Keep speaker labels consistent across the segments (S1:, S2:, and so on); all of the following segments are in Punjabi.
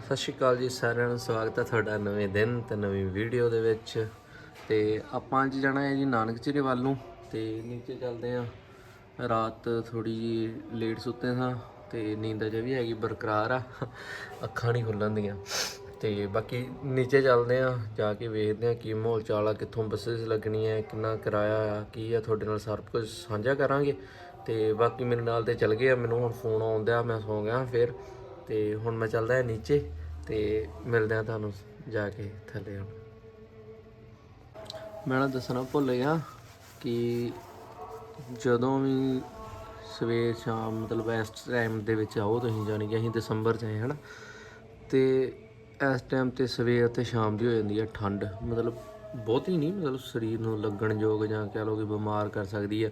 S1: ਸਤਿ ਸ਼੍ਰੀ ਅਕਾਲ ਜੀ ਸਾਰਿਆਂ ਨੂੰ, ਸਵਾਗਤ ਹੈ ਤੁਹਾਡਾ ਨਵੇਂ ਦਿਨ ਤੇ ਨਵੀਂ ਵੀਡੀਓ ਦੇ ਵਿੱਚ। ਤੇ ਆਪਾਂ ਅੱਜ ਜਾਣਾ ਹੈ ਜੀ ਨਾਨਕ ਚਿਰੇ ਵੱਲ ਨੂੰ ਤੇ ਨੀਚੇ ਚੱਲਦੇ ਆ ਰਾਤ ਥੋੜੀ ਜੀ ਲੇਟ ਸੁੱਤੇ ਸਾਂ ਤੇ ਨੀਂਦ ਅਜੇ ਵੀ ਹੈਗੀ ਬਰਕਰਾਰ ਆ, ਅੱਖਾਂ ਨਹੀਂ ਖੁੱਲਣ ਦੀਆਂ। ਤੇ ਬਾਕੀ ਨੀਚੇ ਚੱਲਦੇ ਆ ਜਾ ਕੇ ਵੇਖਦੇ ਆ ਕੀ ਮਾਹੌਲ ਚਾਲ ਆ, ਕਿੱਥੋਂ ਬੱਸਸ ਲੱਗਣੀਆਂ ਹੈ, ਕਿੰਨਾ ਕਿਰਾਇਆ ਆ, ਕੀ ਆ, ਤੁਹਾਡੇ ਨਾਲ ਸਾਰਾ ਕੁਝ ਸਾਂਝਾ ਕਰਾਂਗੇ। ਤੇ ਬਾਕੀ ਮੇਰੇ ਨਾਲ ਤੇ ਚੱਲ ਗਏ ਆ, ਮੈਨੂੰ ਹੁਣ ਫੋਨ ਆਉਂਦਿਆ ਮੈਂ ਸੌ ਗਿਆ ਫਿਰ। ਤੇ ਹੁਣ ਮੈਂ ਚੱਲਦਾ ਹਾਂ ਨੀਚੇ ਤੇ ਮਿਲਦੇ ਆ ਤੁਹਾਨੂੰ ਜਾ ਕੇ ਥੱਲੇ ਹੁਣ। ਮੈਂ ਨਾ ਦੱਸਣਾ ਭੁੱਲ ਗਿਆ ਕਿ ਜਦੋਂ ਵੀ ਸਵੇਰ ਸ਼ਾਮ ਮਤਲਬ ਇਸ ਟਾਈਮ ਦੇ ਵਿੱਚ ਆਓ ਤੁਸੀਂ, ਜਾਣੀ ਕਿ ਅਸੀਂ ਦਸੰਬਰ 'ਚ ਆਏ, ਹਨਾ? ਤੇ ਇਸ ਟਾਈਮ ਤੇ ਸਵੇਰ ਤੇ ਸ਼ਾਮ ਦੀ ਹੋ ਜਾਂਦੀ ਹੈ ਠੰਡ। ਮਤਲਬ ਬਹੁਤੀ ਨਹੀਂ, ਮਤਲਬ ਸਰੀਰ ਨੂੰ ਲੱਗਣ ਯੋਗ ਜਾਂ ਕਹਿ ਲਓ ਕਿ ਬਿਮਾਰ ਕਰ ਸਕਦੀ ਹੈ।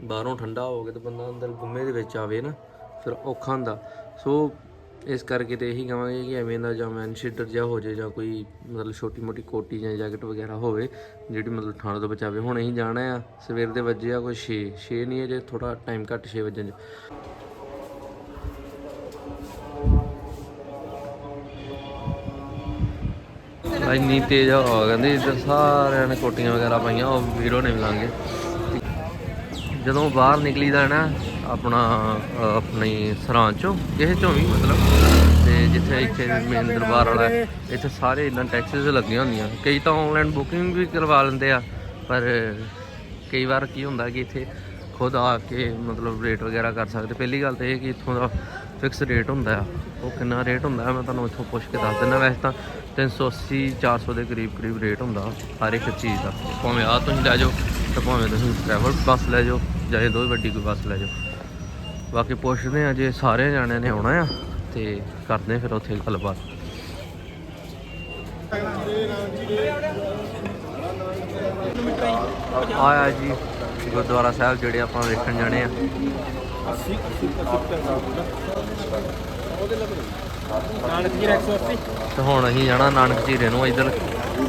S1: ਬਾਹਰੋਂ ਠੰਡਾ ਹੋ ਕੇ ਤੇ ਬੰਦਾ ਅੰਦਰ ਗੁੰਮੇ ਦੇ ਵਿੱਚ ਆਵੇ ਨਾ, ਫਿਰ ਔਖਾ ਹੁੰਦਾ। ਸੋ ਇਸ ਕਰਕੇ ਤੇ ਇਹੀ ਕਹਾਂਗੇ ਕਿ ਐਵੇਂ ਦਾ ਜਾਂ ਮੈਨ ਸ਼ੀਟਰ ਜਾਂ ਹੋ ਜੇ ਜਾਂ ਕੋਈ ਮਤਲਬ ਛੋਟੀ ਮੋਟੀ ਕੋਟੀ ਜਾਂ ਜੈਕਟ ਵਗੈਰਾ ਹੋਵੇ, ਜਿਹੜੀ ਮਤਲਬ ਠੰਡ ਤੋਂ ਬਚਾਵੇ। ਹੁਣ ਅਸੀਂ ਜਾਣਾ ਆ, ਸਵੇਰ ਦੇ ਵੱਜੇ ਆ ਕੋਈ 6 6 ਨਹੀਂ ਹੈ ਜੇ ਥੋੜਾ ਟਾਈਮ ਘੱਟ 6 ਵਜੇ ਇੰਨੀ ਤੇਜ਼ ਹਵਾ ਕਹਿੰਦੇ, ਇੱਧਰ ਸਾਰਿਆਂ ਨੇ ਕੋਟੀਆਂ ਵਗੈਰਾ ਪਾਈਆਂ, ਉਹ ਵੀਰੋ ਨੇ ਮਿਲਾਂਗੇ ਜਦੋਂ ਬਾਹਰ ਨਿਕਲੀਦਾ ਨਾ ਆਪਣਾ ਆਪਣੀ ਸਰਾਂ ਚੋਂ ਕਿਸੇ ਚੋਂ ਵੀ ਮਤਲਬ। ਤੇ ਜਿੱਥੇ ਇੱਥੇ ਮੇਨ ਦਰਬਾਰ ਵਾਲਾ ਇੱਥੇ ਸਾਰੇ ਇਦਾਂ ਟੈਕਸਿਸ ਲੱਗੀਆਂ ਹੁੰਦੀਆਂ। ਕਈ ਤਾਂ ਆਨਲਾਈਨ ਬੁਕਿੰਗ ਵੀ ਕਰਵਾ ਲੈਂਦੇ ਆ, ਪਰ ਕਈ ਵਾਰ ਕੀ ਹੁੰਦਾ ਕਿ ਇੱਥੇ ਖੁਦ ਆ ਕੇ ਮਤਲਬ ਰੇਟ ਵਗੈਰਾ ਕਰ ਸਕਦੇ। ਪਹਿਲੀ ਗੱਲ ਤਾਂ ਇਹ ਕਿ ਇੱਥੋਂ ਦਾ ਫਿਕਸ ਰੇਟ ਹੁੰਦਾ ਆ। ਉਹ ਕਿੰਨਾ ਰੇਟ ਹੁੰਦਾ ਮੈਂ ਤੁਹਾਨੂੰ ਇੱਥੋਂ ਪੁੱਛ ਕੇ ਦੱਸ ਦਿੰਦਾ। ਵੈਸੇ ਤਾਂ 380 400 ਦੇ ਕਰੀਬ ਕਰੀਬ ਰੇਟ ਹੁੰਦਾ ਹਰ ਇੱਕ ਚੀਜ਼ ਦਾ। ਭਾਵੇਂ ਆ ਤੁਸੀਂ ਲੈ ਜਾਓ ਤੇ ਭਾਵੇਂ ਤੁਸੀਂ ਟਰੈਵਲ ਬੱਸ ਲੈ ਜਾਓ ਜਾਂ ਇਹ ਦੋ ਵੱਡੀ ਕੋਈ ਬੱਸ ਲੈ ਜਾਓ। ਬਾਕੀ ਪੁੱਛਦੇ ਆ ਜੇ ਸਾਰੇ ਜਾਣਿਆਂ ਨੇ ਆਉਣਾ ਆ ਤੇ ਕਰਦੇ ਫਿਰ ਉੱਥੇ ਗੱਲਬਾਤ। ਆਇਆ ਜੀ ਗੁਰਦੁਆਰਾ ਸਾਹਿਬ ਜਿਹੜੇ ਆਪਾਂ ਵੇਖਣ ਜਾਣੇ ਆ।
S2: ਨਾਨਕ ਜੀ 180
S1: ਤੇ ਹੁਣ ਅਸੀਂ ਜਾਣਾ ਨਾਨਕ ਝੀਰੇ ਨੂੰ ਇੱਧਰ।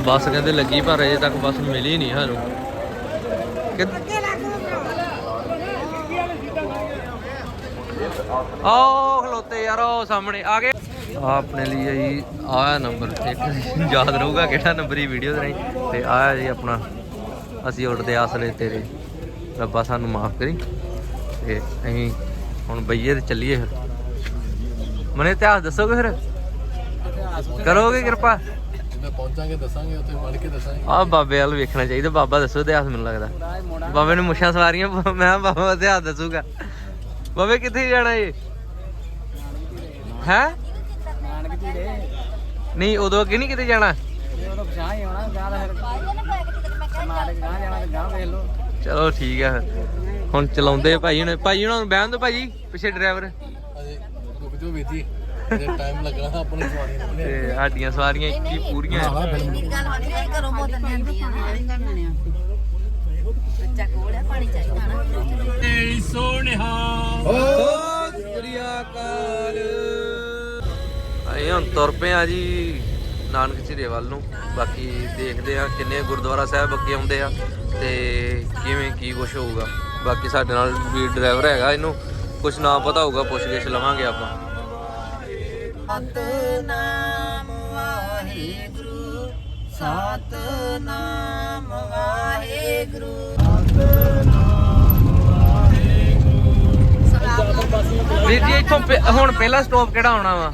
S1: ਬੱਸ ਕਹਿੰਦੇ ਲੱਗੀ ਪਰ ਅਜੇ ਤੱਕ ਬੱਸ ਮਿਲੀ ਨਹੀਂ ਸਾਨੂੰ। ਕਿ ਆਹ ਖਲੋਤੇ ਯਾਰ ਉਹ ਸਾਹਮਣੇ ਆ ਗਏ। ਆਪਣੇ ਲਈ ਜੀ ਆਇਆ ਨੰਬਰ ਇੱਕ ਯਾਦ ਰਹੂਗਾ ਕਿਹੜਾ ਨੰਬਰ ਹੀ ਵੀਡੀਓ ਦੇ ਰਾਹੀਂ। ਤੇ ਆਇਆ ਜੀ ਆਪਣਾ ਅਸੀਂ ਉੱਡਦੇ ਆਸਲੇ ਤੇਰੇ ਰੱਬਾ ਸਾਨੂੰ ਮਾਫ ਕਰੀ। ਤੇ ਅਸੀਂ ਹੁਣ ਬਈਏ ਤੇ ਚੱਲੀਏ ਫਿਰ। ਮਨੇ ਇਤਿਹਾਸ ਦੱਸੋਗੇ ਫਿਰ? ਕਰੋਗੇ ਕਿਰਪਾ?
S2: ਜਿੱਦਾਂ ਪਹੁੰਚਾਂਗੇ ਦੱਸਾਂਗੇ ਉੱਥੇ ਵੜ ਕੇ ਦੱਸਾਂਗੇ।
S1: ਆ ਬਾਬੇ ਵੱਲ ਵੇਖਣਾ ਚਾਹੀਦਾ ਬਾਬਾ ਦੱਸੋ ਇਤਿਹਾਸ ਮੈਨੂੰ ਲੱਗਦਾ। ਬਾਬੇ ਨੇ ਮੁੱਛਾਂ ਸਵਾਰੀਆਂ ਮੈਂ ਬਾਬਾ ਇਤਿਹਾਸ ਦੱਸੂਗਾ। ਬਾਬੇ ਕਿੱਥੇ ਜਾਣਾ ਏ? ਹੈ?
S2: ਨਾਨਕ ਜੀ ਦੇ
S1: ਨਹੀਂ ਉਦੋਂ ਅੱਗੇ ਨਹੀਂ ਕਿਤੇ ਜਾਣਾ?
S2: ਇਹ ਉਹਦਾ ਪਛਾਣ ਹੀ ਆਉਣਾ ਗਾਂ ਦਾ ਫਿਰ ਕਰਨਾਟਕ ਗਾਂ ਜਾਣਾ ਤੇ ਗਾਂ ਵੇਖ ਲਓ
S1: ਚਲੋ ਠੀਕ ਆ ਫਿਰ। ਹੁਣ ਚਲਾਉਂਦੇ ਭਾਈ ਹੁਣ। ਭਾਈ ਨੂੰ ਬਹਿਣ ਦਿਓ ਭਾਜੀ ਪਿੱਛੇ ਡਰਾਈਵਰ।
S2: ਅਜੇ ਰੁਕ ਜਾਓ ਵੀਰ ਜੀ। ਅਜੇ ਟਾਈਮ ਲੱਗਣਾ ਆਪਣੀ ਸਵਾਰੀ ਨੂੰ
S1: ਤੇ ਸਾਡੀਆਂ ਸਵਾਰੀਆਂ ਇੱਕੀ ਪੂਰੀਆਂ।
S3: ਗੱਲ ਘਰੋਂ ਨਾ। ਬੱਚਾ ਕੋਲ ਹੈ ਪਾਣੀ ਚਾਹੀਦਾ ਨਾ।
S1: ਅਸੀਂ ਹੁਣ ਤੁਰ ਪਏ ਆ ਜੀ ਨਾਨਕ ਝੀਰੇ ਵੱਲ ਨੂੰ। ਬਾਕੀ ਦੇਖਦੇ ਆ ਕਿੰਨੇ ਗੁਰਦੁਆਰਾ ਸਾਹਿਬ ਅੱਗੇ ਆਉਂਦੇ ਆ ਤੇ ਕਿਵੇਂ ਕੀ ਕੁਝ ਹੋਊਗਾ। ਬਾਕੀ ਸਾਡੇ ਨਾਲ ਵੀ ਡਰਾਈਵਰ ਹੈਗਾ ਇਹਨੂੰ ਕੁਝ ਨਾ ਪਤਾ ਹੋਊਗਾ ਪੁੱਛ ਕੇ ਲਵਾਂਗੇ ਆਪਾਂ।
S3: ਸਤਨਾਮ ਵਾਹਿਗੁਰੂ ਸਤਨਾਮ ਵਾਹਿਗੁਰੂ।
S1: ਵੀਰ ਜੀ ਇੱਥੋਂ ਪਹਿ- ਹੁਣ ਪਹਿਲਾ ਸਟਾਪ ਕਿਹੜਾ ਆਉਣਾ ਵਾ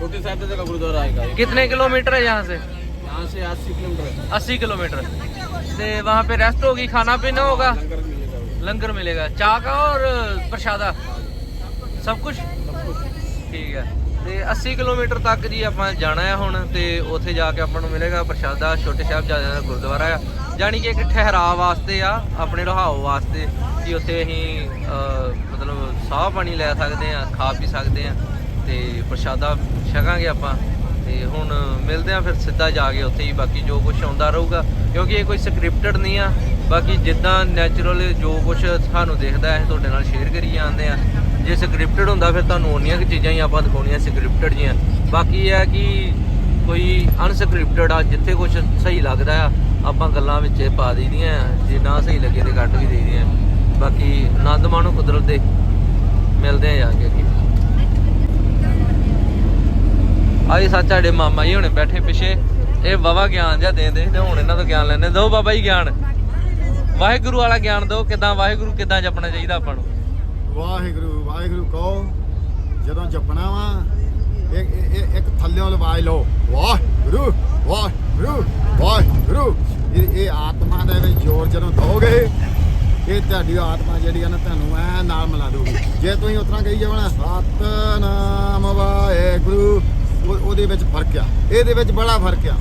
S2: छोटे साहब का गुरुद्वारा आएगा
S1: कितने किलोमीटर है यहाँ से
S2: यहाँ से 80 किलोमीटर
S1: अस्सी किलोमीटर से वहाँ पे रेस्ट होगी खाना पीना होगा
S2: लंगर मिलेगा
S1: ਲੰਗਰ ਮਿਲੇਗਾ ਚਾਹ का और ਪ੍ਰਸ਼ਾਦਾ ਸਭ ਕੁਝ ਠੀਕ ਹੈ ਤੇ 80 ਕਿਲੋਮੀਟਰ ਤੱਕ ਜੀ ਆਪਾਂ ਜਾਣਾ ਹੈ ਹੁਣ ਤੇ ਉੱਥੇ ਜਾ ਕੇ ਆਪਾਂ ਨੂੰ ਮਿਲੇਗਾ ਪ੍ਰਸ਼ਾਦਾ ਛੋਟੇ ਸਾਹਿਬਜ਼ਾਦਿਆਂ ਦਾ ਗੁਰਦੁਆਰਾ ਆ ਜਾਣੀ ਕਿ ਇੱਕ ਠਹਿਰਾਅ ਵਾਸਤੇ ਆ, ਆਪਣੇ ਰਹਾਓ ਵਾਸਤੇ ਕਿ ਉੱਥੇ ਅਸੀਂ ਮਤਲਬ ਸਾਹ ਪਾਣੀ ਲੈ ਸਕਦੇ ਆ, ਖਾ ਪੀ ਸਕਦੇ ਆ ਤੇ ਪ੍ਰਸ਼ਾਦਾ ਛਕਾਂਗੇ ਆਪਾਂ ਤੇ ਹੁਣ ਮਿਲਦੇ ਆ ਫਿਰ ਸਿੱਧਾ ਜਾ ਕੇ ਉੱਥੇ ਹੀ, ਬਾਕੀ ਜੋ ਕੁਝ ਆਉਂਦਾ ਰਹੂਗਾ, ਕਿਉਂਕਿ ਇਹ ਕੋਈ ਸਕ੍ਰਿਪਟਡ ਨਹੀਂ ਆ, ਬਾਕੀ ਜਿੱਦਾਂ ਨੈਚੁਰਲ ਜੋ ਕੁਝ ਸਾਨੂੰ ਦਿਖਦਾ ਹੈ ਤੁਹਾਡੇ ਨਾਲ ਸ਼ੇਅਰ ਕਰੀ ਜਾਂਦੇ ਆ। ਜੇ ਸਕ੍ਰਿਪਟਡ ਹੁੰਦਾ ਫਿਰ ਤੁਹਾਨੂੰ ਉਨੀਆਂ ਕਿ ਚੀਜ਼ਾਂ ਹੀ ਆਪਾਂ ਦਿਖਾਉਣੀਆਂ ਸਕ੍ਰਿਪਟਡ ਜੀਆਂ। ਬਾਕੀ ਇਹ ਹੈ ਕਿ ਕੋਈ ਅਨਸਕ੍ਰਿਪਟਡ ਆ, ਜਿੱਥੇ ਕੁਝ ਸਹੀ ਲੱਗਦਾ ਆ ਆਪਾਂ ਗੱਲਾਂ ਵਿੱਚ ਪਾ ਦਈਦੀਆਂ, ਜੇ ਨਾ ਸਹੀ ਲੱਗੇ ਤੇ ਕੱਟ ਵੀ ਦੇਈਦੀਆਂ। ਬਾਕੀ ਆਨੰਦ ਮਾਣੋ ਕੁਦਰਤ ਦੇ। ਮਿਲਦੇ ਆ ਜਾ ਕੇ ਅੱਗੇ। ਆਈ ਸੱਚ ਸਾਡੇ ਮਾਮਾ ਜੀ ਹੁਣੇ ਬੈਠੇ ਪਿੱਛੇ। ਇਹ ਬਾਬਾ ਗਿਆਨ ਜਾਂ ਦੇਂਦੇ ਤੇ ਹੁਣ ਇਹਨਾਂ ਤੋਂ ਗਿਆਨ ਲੈਣੇ ਦੋ ਬਾਬਾ ਜੀ ਗਿਆਨ। ਵਾਹਿਗੁਰੂ ਵਾਲਾ ਗਿਆਨ ਦੋ ਕਿਦਾਂ ਵਾਹਿਗੁਰੂ, ਕਿਦਾਂ ਜਪਣਾ ਚਾਹੀਦਾ ਆਪਾਂ ਨੂੰ।
S4: ਵਾਹਿਗੁਰੂ ਵਾਹਿਗੁਰੂ ਕਹੋ, ਜਦੋਂ ਜਪਣਾ ਵਾ ਇੱਕ ਇੱਕ- ਥੱਲਿਓਂ ਲਵਾਜ ਲਓ। ਵਾਹਿਗੁਰੂ ਵਾਹਿਗੁਰੂ ਵਾਹਿਗੁਰੂ। ਇਹ ਇਹ ਆਤਮਾ ਦੇ ਵਿੱਚ ਜ਼ੋਰ ਜਦੋਂ ਦੋਗੇ ਇਹ ਤੁਹਾਡੀ ਆਤਮਾ ਜਿਹੜੀ ਆ ਨਾ ਤੁਹਾਨੂੰ ਐ ਨਾਲ ਮਿਲਾ ਦੂਗੀ ਜੇ ਤੁਸੀਂ ਉਤਰਾ ਕਹੀ ਜਾਵਣਾ ਸਤਨਾਮ ਵਾਹਿਗੁਰੂ ਉਹ- ਉਹਦੇ ਵਿੱਚ ਫ਼ਰਕ ਆ। ਇਹਦੇ ਵਿੱਚ ਬੜਾ ਫ਼ਰਕ ਆ।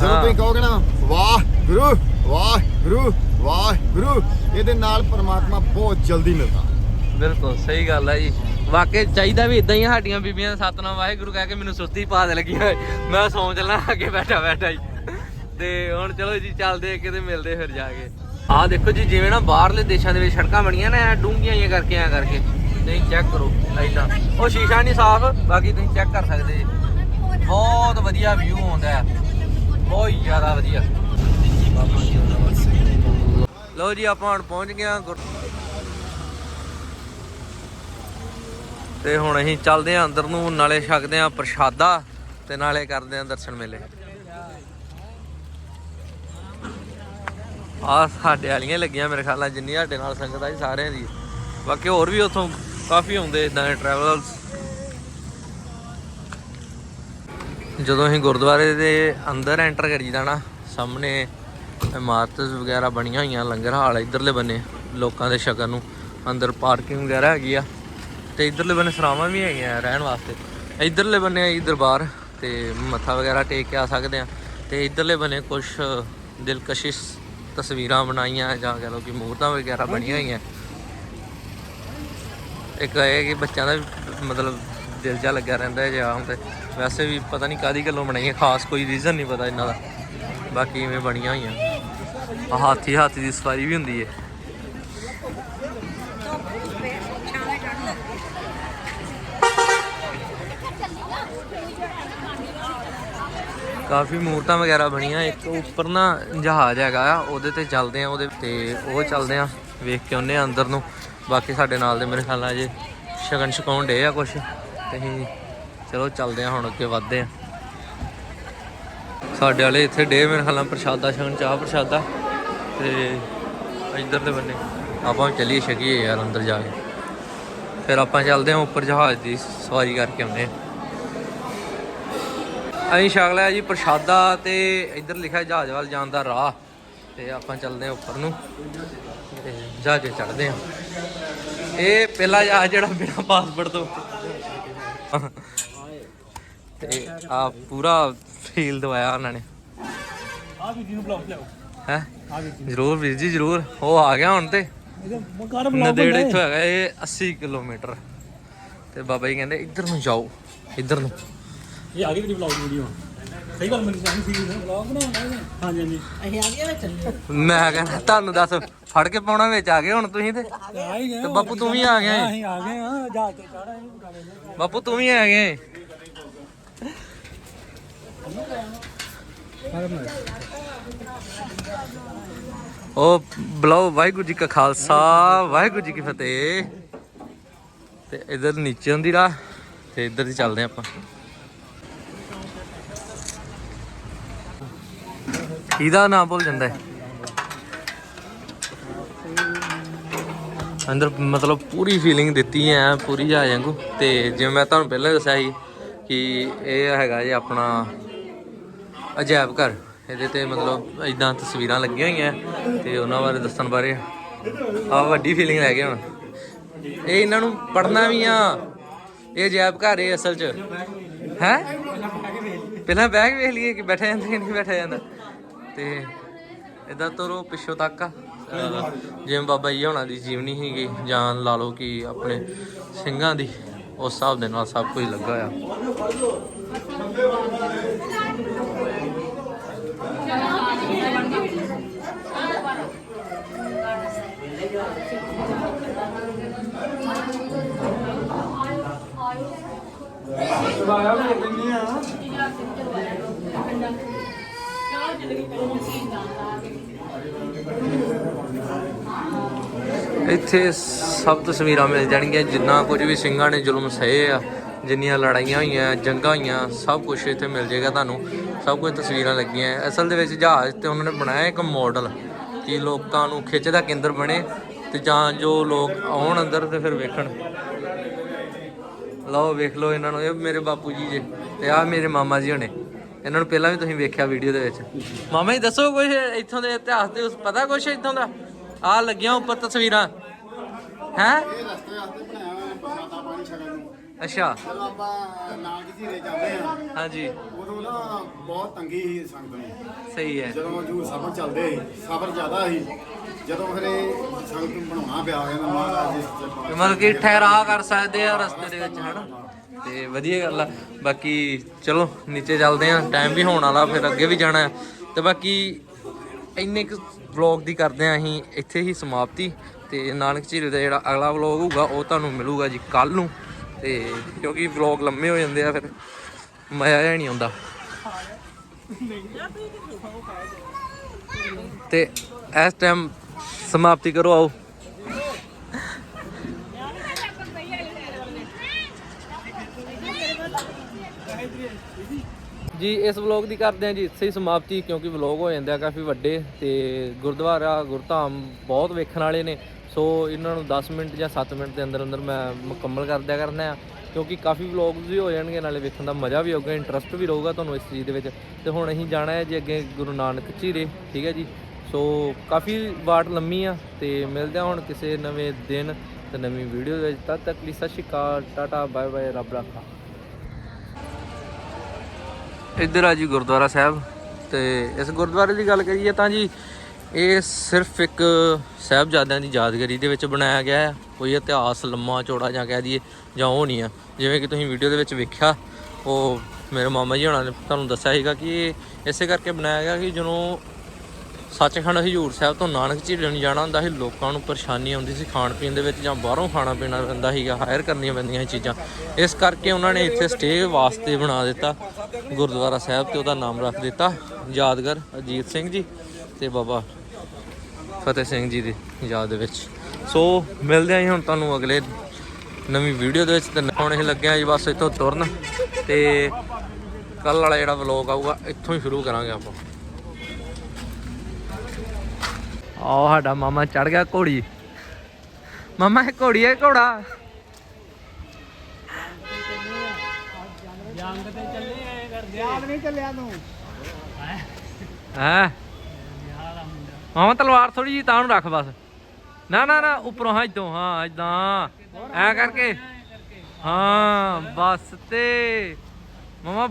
S4: ਜਦੋਂ। ਤੁਸੀਂ ਕਹੋਗੇ ਨਾ ਵਾਹਿਗੁਰੂ ਵਾਹਿਗੁਰੂ ਵਾਹਿਗੁਰੂ ਇਹਦੇ ਨਾਲ ਪਰਮਾਤਮਾ ਬਹੁਤ ਜਲਦੀ ਮਿਲਦਾ।
S1: ਬਿਲਕੁਲ, ਸਹੀ ਗੱਲ ਹੈ ਜੀ। ਵਾਕਈ ਚਾਹੀਦਾ ਵੀ ਇਦਾਂ ਹੀ ਆ, ਸਾਡੀਆਂ ਬੀਬੀਆਂ ਦਾ ਸਤਨਾਮ ਵਾਹਿਗੁਰੂ ਕਹਿ ਕੇ ਮੈਨੂੰ ਸੁਸਤੀ ਪਾ ਦੇ ਲੱਗੀ ਮੈਂ ਸੌਂ ਚੱਲਣਾ ਅੱਗੇ ਬੈਠਾ ਬੈਠਾ ਜੀ। ਤੇ ਹੁਣ ਚਲੋ ਜੀ, ਚੱਲਦੇ ਕਿਤੇ, ਮਿਲਦੇ ਫਿਰ ਜਾ ਕੇ। ਆਹ ਦੇਖੋ ਜੀ, ਜਿਵੇਂ ਨਾ ਬਾਹਰਲੇ ਦੇਸ਼ਾਂ ਦੇ ਵਿੱਚ ਸੜਕਾਂ ਬਣੀਆਂ ਨੇ ਡੂੰਘੀਆਂ ਜਿਹੀਆਂ ਕਰਕੇ, ਐ ਕਰਕੇ। ਤੁਸੀਂ ਚੈੱਕ ਕਰੋ ਐਦਾਂ ਉਹ ਸ਼ੀਸ਼ਾ ਨਹੀਂ ਸਾਫ਼, ਬਾਕੀ ਤੁਸੀਂ ਚੈੱਕ ਕਰ ਸਕਦੇ ਜੀ। ਬਹੁਤ ਵਧੀਆ ਵਿਊ ਆਉਂਦਾ ਹੈ। ਬਹੁਤ ਜ਼ਿਆਦਾ ਵਧੀਆ। ਲਓ ਜੀ, ਆਪਾਂ ਹੁਣ ਪਹੁੰਚ ਗਏ ਹਾਂ ਗੁਰ ਤੇ ਹੁਣ ਅਸੀਂ ਚੱਲਦੇ ਆਂ ਅੰਦਰ ਨੂੰ, ਨਾਲੇ ਛਕਦੇ ਆਂ ਪ੍ਰਸ਼ਾਦਾ ਤੇ ਨਾਲੇ ਕਰਦੇ ਆਂ ਦਰਸ਼ਨ ਮੇਲੇ। ਆ ਸਾਡੇ ਵਾਲੀਆਂ ਲੱਗੀਆਂ ਮੇਰੇ ਖਿਆਲ ਨਾਲ ਜਿੰਨੀ ਸਾਡੇ ਨਾਲ ਸੰਗਤ ਆਈ ਸਾਰਿਆਂ ਦੀ। ਬਾਕੀ ਹੋਰ ਵੀ ਉੱਥੋਂ ਕਾਫੀ ਆਉਂਦੇ ਇਦਾਂ ਦੇ ਟਰੈਵਲਰਸ ਜਦੋਂ ਅਸੀਂ ਗੁਰਦੁਆਰੇ ਦੇ ਅੰਦਰ ਐਂਟਰ ਕਰੀਦਾ ਜਾਣਾ ਸਾਹਮਣੇ ਇਮਾਰਤਾਂ ਵਗੈਰਾ ਬਣੀਆਂ ਹੋਈਆਂ, ਲੰਗਰ ਹਾਲ, ਇਧਰਲੇ ਬੰਨੇ ਲੋਕਾਂ ਦੇ ਛਕਣ ਨੂੰ, ਅੰਦਰ ਪਾਰਕਿੰਗ ਵਗੈਰਾ ਹੈਗੀ ਆ। ਤੇ ਇਧਰਲੇ ਬੰਨੇ ਸਰਾਵਾਂ ਵੀ ਹੈਗੀਆਂ ਰਹਿਣ ਵਾਸਤੇ। ਇਧਰਲੇ ਬੰਨੇ ਆਈ ਦਰਬਾਰ ਤੇ ਮੱਥਾ ਵਗੈਰਾ ਟੇਕ ਕੇ ਆ ਸਕਦੇ ਆ। ਤੇ ਇਧਰਲੇ ਬੰਨੇ ਕੁਝ ਦਿਲਕਸ਼ਿਸ਼ ਤਸਵੀਰਾਂ ਬਣਾਈਆਂ ਜਾਂ ਕਹ ਲਓ ਕਿ ਮੂਰਤਾਂ ਵਗੈਰਾ ਬਣੀਆਂ ਹੋਈਆਂ। ਇੱਕ ਇਹ ਕਿ ਬੱਚਿਆਂ ਦਾ ਮਤਲਬ ਦਿਲ ਜਾ ਲੱਗਿਆ ਰਹਿੰਦਾ ਹੈ ਜਾਂ ਤੇ। ਵੈਸੇ ਵੀ ਪਤਾ ਨਹੀਂ ਕਾਦੀ ਗੱਲੋਂ ਬਣਾਈਆਂ ਖਾਸ ਕੋਈ ਰੀਜ਼ਨ ਨਹੀਂ ਪਤਾ ਇਹਨਾਂ ਦਾ। ਬਾਕੀ ਇਵੇਂ ਬਣੀਆਂ ਹੋਈਆਂ। ਹਾਥੀ ਹਾਥੀ ਦੀ ਸਵਾਰੀ ਵੀ ਹੁੰਦੀ ਹੈ। ਕਾਫੀ ਮੂਰਤਾਂ ਵਗੈਰਾ ਬਣੀਆਂ, ਇੱਕ ਉੱਪਰ ਨਾ ਜਹਾਜ਼ ਹੈਗਾ ਆ, ਉਹਦੇ ਤੇ ਚੱਲਦੇ ਆ, ਉਹਦੇ ਤੇ ਉਹ ਚੱਲਦੇ ਆ, ਵੇਖ ਕੇ ਉਹਨੇ ਅੰਦਰ ਨੂੰ। ਬਾਕੀ ਸਾਡੇ ਨਾਲ ਦੇ ਮੇਰੇ ਖਿਆਲ ਨਾਲ ਜੇ ਸ਼ਗਨ ਛਕਾਉਣ ਡੇ ਆ ਕੁਛ, ਤੇ ਅਸੀਂ ਚਲੋ ਚੱਲਦੇ ਆ, ਹੁਣ ਅੱਗੇ ਵੱਧਦੇ ਆ। ਸਾਡੇ ਵਾਲੇ ਇੱਥੇ ਡੇ ਮੇਰੇ ਖਿਆਲ ਨਾਲ ਪ੍ਰਸ਼ਾਦਾ ਸ਼ਗਨ ਚਾਹ ਪ੍ਰਸ਼ਾਦਾ, ਤੇ ਇੱਧਰ ਦੇ ਬੰਨੇ ਆਪਾਂ ਵੀ ਚੱਲੀਏ ਛਕੀਏ ਯਾਰ ਅੰਦਰ ਜਾ ਕੇ। ਫਿਰ ਆਪਾਂ ਚੱਲਦੇ ਆ ਉੱਪਰ ਜਹਾਜ਼ ਦੀ ਸਵਾਰੀ ਕਰਕੇ ਆਉਂਦੇ ਆ। ਅਸੀਂ ਛਕ ਲਿਆ ਜੀ ਪ੍ਰਸ਼ਾਦਾ ਤੇ ਇੱਧਰ ਲਿਖਿਆ ਜਹਾਜ਼ ਵੱਲ ਜਾਣ ਦਾ ਰਾਹ। ਤੇ ਆਪਾਂ ਚੱਲਦੇ ਆ ਉੱਪਰ ਨੂੰ। ਤੇ ਜਹਾਜ਼ੇ ਚੜਦੇ ਆ ਇਹ ਪਹਿਲਾ ਜਹਾਜ਼ ਜਿਹੜਾ ਬਿਨਾ ਪਾਸਪੋਰਟ ਤੋਂ। ਤੇ ਆ ਪੂਰਾ ਫੀਲ ਦਵਾਇਆ ਉਹਨਾਂ ਨੇ।
S2: ਆ ਵੀ ਜਿਹਨੂੰ ਬਲੌਗ ਲਿਆਓ।
S1: ਹੈ? ਜਰੂਰ ਵੀਰ ਜੀ ਜਰੂਰ। ਉਹ ਆ ਗਿਆ ਹੁਣ ਤੇ। ਨਦੇੜ ਇੱਥੋਂ ਹੈਗਾ ਇਹ 80 ਕਿਲੋਮੀਟਰ। ਤੇ ਬਾਬਾ ਜੀ ਕਹਿੰਦੇ ਇੱਧਰ ਨੂੰ ਜਾਓ। ਇੱਧਰ ਨੂੰ।
S2: ਇਹ ਆ ਗਈ ਤੇਰੀ ਬਲੌਗ ਵੀਡੀਓ ਸਹੀ ਗੱਲ ਮੈਨੂੰ ਸਾਨੀ ਸੀ ਬਲੌਗ ਬਣਾਉਣਾ ਹੈ ਹਾਂਜੀ ਹਾਂਜੀ।
S3: ਅਸੀਂ ਆ ਗਏ ਵਿੱਚ
S1: ਮੈਂ ਕਹਿੰਦਾ ਤੁਹਾਨੂੰ ਦੱਸ ਫੜ ਕੇ ਪਾਉਣਾ ਵਿੱਚ ਆ ਗਏ ਹੁਣ ਤੁਸੀਂ ਤੇ?
S2: ਆ ਹੀ ਗਏ
S1: ਤੇ ਬਾਪੂ ਤੂੰ ਵੀ ਆ ਗਿਆ ਏਂ।
S2: ਅਸੀਂ ਆ ਗਏ ਆ ਜਾ ਕੇ ਚੜਾ ਇਹਨੂੰ ਬੁਲਾਵੇ
S1: ਬਾਪੂ ਤੂੰ ਵੀ ਆ ਗਿਆ ਏਂ। ਉਹ ਬਲਾਓ ਵਾਹਿਗੁਰੂ ਜੀ ਕਾ ਖਾਲਸਾ ਵਾਹਿਗੁਰੂ ਜੀ ਕੀ ਫਤਿਹ। ਤੇ ਇਧਰ ਨੀਚੇ ਹੁੰਦੀ ਰਾਹ ਤੇ ਇੱਧਰ ਦੀ ਚੱਲਦੇ ਆਪਾਂ। ਇਹਦਾ ਨਾਮ ਭੁੱਲ ਜਾਂਦਾ ਹੈ। ਅੰਦਰ ਮਤਲਬ ਪੂਰੀ ਫੀਲਿੰਗ ਦਿੱਤੀ ਐ, ਪੂਰੀ ਆ ਵਾਂਗੂ। ਤੇ ਜਿਵੇਂ ਮੈਂ ਤੁਹਾਨੂੰ ਪਹਿਲਾਂ ਦੱਸਿਆ ਸੀ ਕਿ ਇਹ ਹੈਗਾ ਜੀ ਆਪਣਾ ਅਜਾਇਬ ਘਰ। ਇਹਦੇ ਤੇ ਮਤਲਬ ਇਦਾਂ ਤਸਵੀਰਾਂ ਲੱਗੀਆਂ ਹੋਈਆਂ, ਤੇ ਉਹਨਾਂ ਬਾਰੇ ਦੱਸਣ ਬਾਰੇ ਆ ਵੱਡੀ ਫੀਲਿੰਗ ਲੈ ਗਏ ਹੁਣ। ਇਹ ਇਹਨਾਂ ਨੂੰ ਪੜਨਾ ਵੀ ਆ। ਇਹ ਅਜਾਇਬ ਘਰ ਹੈ ਅਸਲ 'ਚ। ਹੈ? ਪਹਿਲਾਂ ਬੈਗ ਵੇਖ ਲਈਏ ਕਿ ਬੈਠਾ ਜਾਂਦਾ ਕਿ ਨਹੀਂ ਬੈਠਾ ਜਾਂਦਾ। ਤੇ ਇਦਾਂ ਤੋਰੋ ਪਿੱਛੋਂ ਤੱਕ। ਆ ਜਿਵੇਂ ਬਾਬਾ ਜੀ ਹੋਣਾ ਦੀ ਜੀਵਨੀ ਸੀਗੀ ਜਾਨ ਲਾ ਲਓ ਕਿ ਆਪਣੇ ਸਿੰਘਾਂ ਦੀ, ਉਸ ਹਿਸਾਬ ਦੇ ਨਾਲ ਸਭ ਕੁਝ ਲੱਗਾ ਆ ਇੱਥੇ ਸਭ ਤਸਵੀਰਾਂ ਮਿਲ ਜਾਣਗੀਆਂ, ਜਿੰਨਾ ਕੁਝ ਵੀ ਸਿੰਘਾਂ ਨੇ ਜ਼ੁਲਮ ਸਹੇ ਆ, ਜਿੰਨੀਆਂ ਲੜਾਈਆਂ ਹੋਈਆਂ, ਜੰਗਾਂ ਹੋਈਆਂ, ਸਭ ਕੁਝ ਇੱਥੇ ਮਿਲ ਜਾਏਗਾ ਤੁਹਾਨੂੰ। ਸਭ ਕੁਝ ਤਸਵੀਰਾਂ ਲੱਗੀਆਂ ਅਸਲ ਦੇ ਵਿੱਚ ਜਹਾਜ਼ ਤੇ ਉਹਨਾਂ ਨੇ ਬਣਾਇਆ ਇੱਕ ਮਾਡਲ ਕਿ ਲੋਕਾਂ ਨੂੰ ਖਿੱਚ ਦਾ ਕੇਂਦਰ ਬਣੇ ਤੇ ਜਾਂ ਜੋ ਲੋਕ ਆਉਣ ਅੰਦਰ ਤੇ ਫਿਰ ਵੇਖਣ। ਲਓ, ਵੇਖ ਲਓ ਇਹਨਾਂ ਨੂੰ। ਇਹ ਮੇਰੇ ਬਾਪੂ ਜੀ ਜੇ। ਤੇ ਆ ਮੇਰੇ ਮਾਮਾ ਜੀ ਹੋਣੇ। ਇਹਨਾਂ ਨੂੰ ਪਹਿਲਾਂ ਵੀ ਤੁਸੀਂ ਵੇਖਿਆ ਵੀਡੀਓ ਦੇ ਵਿੱਚ। ਮਾਮਾ ਜੀ ਦੱਸੋ ਕੁਝ ਇੱਥੋਂ ਦੇ ਇਤਿਹਾਸ ਦੇ ਪਤਾ ਕੁਝ ਇੱਥੋਂ ਦਾ? ਆ ਲੱਗੀਆਂ ਉੱਪਰ ਤਸਵੀਰਾਂ। ਹੈ?
S4: ਇਹ ਰਸਤੇ ਵਾਸਤੇ ਬਣਾਇਆ ਹੋਇਆ ਪ੍ਰਸ਼ਾਦਾ ਪਾਣੀ ਛਕਣ ਨੂੰ
S1: ਅੱਛਾ।
S4: ਜਦੋਂ ਆਪਾਂ ਨਾਨਕ ਝੀਰੇ ਜਾਂਦੇ ਆ
S1: ਹਾਂਜੀ।
S4: ਉਦੋਂ ਨਾ ਬਹੁਤ ਤੰਗੀ ਸੀ ਸੰਗਤ ਨੂੰ।
S1: ਸਹੀ ਹੈ।
S4: ਜਦੋਂ ਜੂ ਸਫ਼ਰ ਚੱਲਦੇ ਸੀ ਸਫ਼ਰ ਜ਼ਿਆਦਾ ਸੀ ਜਦੋਂ ਫਿਰ ਸੰਗਤ ਨੂੰ ਬਣਾਉਣਾ ਪਿਆ ਕਹਿੰਦਾ ਮਹਾਰਾਜ ਜੀ
S1: ਮਤਲਬ ਕਿ ਠਹਿਰਾ ਕਰ ਸਕਦੇ ਆ ਰਸਤੇ ਦੇ ਵਿੱਚ ਹਨਾ? ਤੇ ਵਧੀਆ ਗੱਲ ਆ। ਬਾਕੀ ਚਲੋ, ਨੀਚੇ ਚੱਲਦੇ ਆ। ਟਾਈਮ ਵੀ ਹੋਣ ਵਾਲਾ, ਫਿਰ ਅੱਗੇ ਵੀ ਜਾਣਾ। ਹੈ। ਤੇ ਬਾਕੀ ਇੰਨੇ ਕੁ ਵਲੌਗ ਦੀ ਕਰਦੇ ਆ ਅਸੀਂ, ਇੱਥੇ ਹੀ ਸਮਾਪਤੀ। ਤੇ ਨਾਨਕ ਝੀਰੇ ਦਾ ਜਿਹੜਾ ਅਗਲਾ ਵਲੌਗ ਹੋਊਗਾ, ਉਹ ਤੁਹਾਨੂੰ ਮਿਲੂਗਾ ਜੀ ਕੱਲ ਨੂੰ। ਤੇ ਕਿਉਂਕਿ ਵਲੌਗ ਲੰਮੇ ਹੋ ਜਾਂਦੇ ਆ, ਫਿਰ ਮਜ਼ਾ ਜਿਹਾ ਨਹੀਂ ਆਉਂਦਾ। ਤੇ ਇਸ ਟਾਈਮ ਸਮਾਪਤੀ ਕਰੋ, ਆਓ। ਜੀ, ਇਸ ਵਲੌਗ ਦੀ ਕਰਦੇ ਹਾਂ ਜੀ, ਇੱਥੇ ਹੀ ਸਮਾਪਤੀ, ਕਿਉਂਕਿ ਵਲੌਗ ਹੋ ਜਾਂਦੇ ਆ ਕਾਫੀ ਵੱਡੇ ਤੇ ਗੁਰਦੁਆਰਾ, ਗੁਰਧਾਮ ਬਹੁਤ ਵੇਖਣ ਵਾਲੇ ਨੇ। ਸੋ ਇਹਨਾਂ ਨੂੰ 10 ਮਿੰਟ ਜਾਂ 7 ਮਿੰਟ ਦੇ ਅੰਦਰ ਅੰਦਰ ਮੈਂ ਮੁਕੰਮਲ ਕਰ ਦਿਆ ਕਰਨਾ ਆ, ਕਿਉਂਕਿ ਕਾਫੀ ਵਲੌਗਸ ਵੀ ਹੋ ਜਾਣਗੇ, ਨਾਲੇ ਵੇਖਣ ਦਾ ਮਜ਼ਾ ਵੀ ਆਊਗਾ ਇੰਟਰਸਟ ਵੀ ਰਹੂਗਾ ਤੁਹਾਨੂੰ ਇਸ ਚੀਜ਼ ਦੇ ਵਿੱਚ। ਤੇ ਹੁਣ ਅਸੀਂ ਜਾਣਾ ਹੈ ਜੀ ਅੱਗੇ ਗੁਰੂ ਨਾਨਕ ਝੀਰੇ, ਠੀਕ ਹੈ ਜੀ? ਸੋ ਕਾਫੀ ਵਾਟ ਲੰਮੀ ਆ, ਤੇ ਮਿਲਦੇ ਹਾਂ ਹੁਣ ਕਿਸੇ ਨਵੇਂ ਦਿਨ ਤੇ ਨਵੀਂ ਵੀਡੀਓ ਦੇ ਵਿੱਚ। ਤਦ ਤੱਕ ਲਈ ਸਤਿ ਸ਼੍ਰੀ ਅਕਾਲ, ਟਾਟਾ, ਬਾਏ ਬਾਏ, ਰੱਬ ਰੱਖਾ। ਇੱਧਰ ਆ ਜੀ ਗੁਰਦੁਆਰਾ ਸਾਹਿਬ ਤੇ ਇਸ ਗੁਰਦੁਆਰੇ ਦੀ ਗੱਲ ਕਰੀਏ ਤਾਂ ਜੀ ਇਹ ਸਿਰਫ ਇੱਕ ਸਾਹਿਬਜ਼ਾਦਿਆਂ ਦੀ ਯਾਦਗਾਰੀ ਦੇ ਵਿੱਚ ਬਣਾਇਆ ਗਿਆ ਹੈ। ਕੋਈ ਇਤਿਹਾਸ ਲੰਮਾ ਚੌੜਾ ਜਾਂ ਕਹਿ ਦਈਏ ਜਾਂ ਉਹ ਨਹੀਂ ਆ। ਜਿਵੇਂ ਕਿ ਤੁਸੀਂ ਵੀਡੀਓ ਦੇ ਵਿੱਚ ਵੇਖਿਆ, ਉਹ ਮੇਰੇ ਮਾਮਾ ਜੀ ਹੋਣਾ ਨੇ ਤੁਹਾਨੂੰ ਦੱਸਿਆ ਸੀਗਾ ਕਿ ਇਹ ਇਸੇ ਕਰਕੇ ਬਣਾਇਆ ਗਿਆ ਕਿ ਜਦੋਂ ਸੱਚਖੰਡ ਹਜੂਰ ਸਾਹਿਬ ਤੋਂ ਨਾਨਕ ਝੀਲ ਨੂੰ ਜਾਣਾ ਹੁੰਦਾ ਸੀ, ਲੋਕਾਂ ਨੂੰ ਪਰੇਸ਼ਾਨੀ ਆਉਂਦੀ ਸੀ ਖਾਣ ਪੀਣ ਦੇ ਵਿੱਚ ਜਾਂ ਬਾਹਰੋਂ ਖਾਣਾ ਪੀਣਾ ਪੈਂਦਾ ਸੀਗਾ, ਹਾਇਰ ਕਰਨੀਆਂ ਪੈਂਦੀਆਂ ਸੀ ਚੀਜ਼ਾਂ। ਇਸ ਕਰਕੇ ਉਹਨਾਂ ਨੇ ਇੱਥੇ ਸਟੇ ਵਾਸਤੇ ਬਣਾ ਦਿੱਤਾ, ਗੁਰਦੁਆਰਾ ਸਾਹਿਬ ਤੇ ਉਹਦਾ ਨਾਮ ਰੱਖ ਦਿੱਤਾ, ਯਾਦਗਾਰ ਅਜੀਤ ਸਿੰਘ ਜੀ ਤੇ ਬਾਬਾ ਫਤਿਹ ਸਿੰਘ ਜੀ ਦੀ ਯਾਦ ਦੇ ਵਿੱਚ। ਸੋ ਮਿਲਦੇ ਆਂ ਜੀ ਹੁਣ ਤੁਹਾਨੂੰ ਅਗਲੇ ਨਵੀਂ ਵੀਡੀਓ ਦੇ ਵਿੱਚ, ਤੇ ਹੁਣ ਇਹ ਲੱਗਿਆ ਜੀ ਬਸ ਇੱਥੋਂ ਤੁਰਨ, ਤੇ ਕੱਲ ਵਾਲਾ ਜਿਹੜਾ ਵਲੌਗ ਆਊਗਾ, ਇੱਥੋਂ ਹੀ ਸ਼ੁਰੂ ਕਰਾਂਗੇ ਆਪਾਂ। ਆਹ ਸਾਡਾ ਮਾਮਾ ਚੜ ਗਿਆ ਘੋੜੀ। ਮਾਮਾ, ਇਹ ਘੋੜੀ ਹੈ ਘੋੜਾ?
S2: ਯਾਦ ਨਹੀਂ ਚੱਲਿਆ ਤੂੰ
S1: ਹੈ? ਮਾਮਾ, ਤਲਵਾਰ ਥੋੜੀ ਜੀ ਤਾਂ ਨੂੰ ਰੱਖ ਬਸ। ਨਾ ਨਾ ਨਾ, ਉੱਪਰੋਂ, ਹਾਂ ਇਦੋਂ ਹਾਂ, ਇਦਾਂ। ਐ ਕਰਕੇ। ਹਾਂ, ਬਸ ਤੇ। ਮਾਮਾ